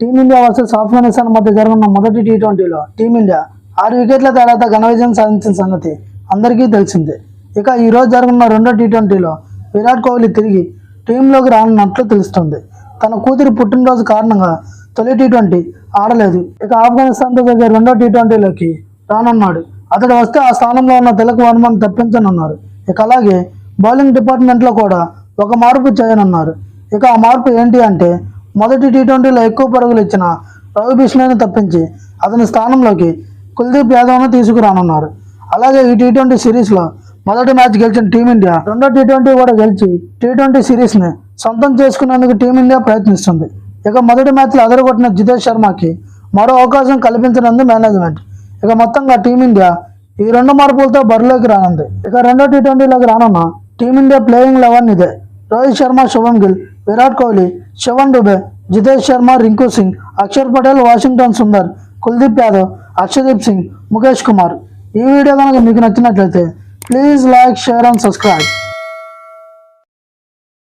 Team India versus Afghanistan మధ్య జరగనున్న మొదటి టీ ట్వంటీలో టీమిండియా ఆరు వికెట్ల తేడాతో ఘన విజయం సాధించిన సంగతి అందరికీ తెలిసిందే. ఇక ఈరోజు జరగనున్న రెండో టీ ట్వంటీలో విరాట్ కోహ్లీ తిరిగి టీంలోకి రానున్నట్లు తెలుస్తుంది. తన కూతురి పుట్టినరోజు కారణంగా తొలి టీ ట్వంటీ ఆడలేదు. ఇక ఆఫ్ఘనిస్తాన్తో జరిగే రెండో టీ ట్వంటీలోకి రానున్నాడు. అతడు వస్తే ఆ స్థానంలో ఉన్న తిలక్ వర్మను తప్పించనున్నారు. ఇక అలాగే బౌలింగ్ డిపార్ట్మెంట్లో కూడా ఒక మార్పు చేయనున్నారు. ఇక ఆ మార్పు ఏంటి అంటే మొదటి టీ ట్వంటీలో ఎక్కువ పరుగులు ఇచ్చిన రవి బిష్ణుని తప్పించి అతని స్థానంలోకి కుల్దీప్ యాదవ్ను తీసుకురానున్నారు. అలాగే ఈ టీ ట్వంటీ సిరీస్లో మొదటి మ్యాచ్ గెలిచిన టీమిండియా రెండో టీ ట్వంటీ కూడా గెలిచి టీ ట్వంటీ సిరీస్ని సొంతం చేసుకునేందుకు టీమిండియా ప్రయత్నిస్తుంది. ఇక మొదటి మ్యాచ్లో అదరగొట్టిన జితేష్ శర్మకి మరో అవకాశం కల్పించనుంది మేనేజ్మెంట్. ఇక మొత్తంగా టీమిండియా ఈ రెండు మార్పులతో బరిలోకి రానుంది. ఇక రెండో టీ ట్వంటీలోకి రానున్న టీమిండియా ప్లేయింగ్ లెవెన్ ఇదే. రోహిత్ శర్మ శుభం గిల్ విరాట్ కోహ్లీ శివన్ డుబే జితేష్ శర్మ రింకు సింగ్ అక్షర్ పటేల్ వాషింగ్టన్ సుందర్ కుల్దీప్ యాదవ్ అక్షదీప్ సింగ్ ముఖేష్ కుమార్. ఈ వీడియో కనుక మీకు నచ్చినట్లయితే please like share and subscribe.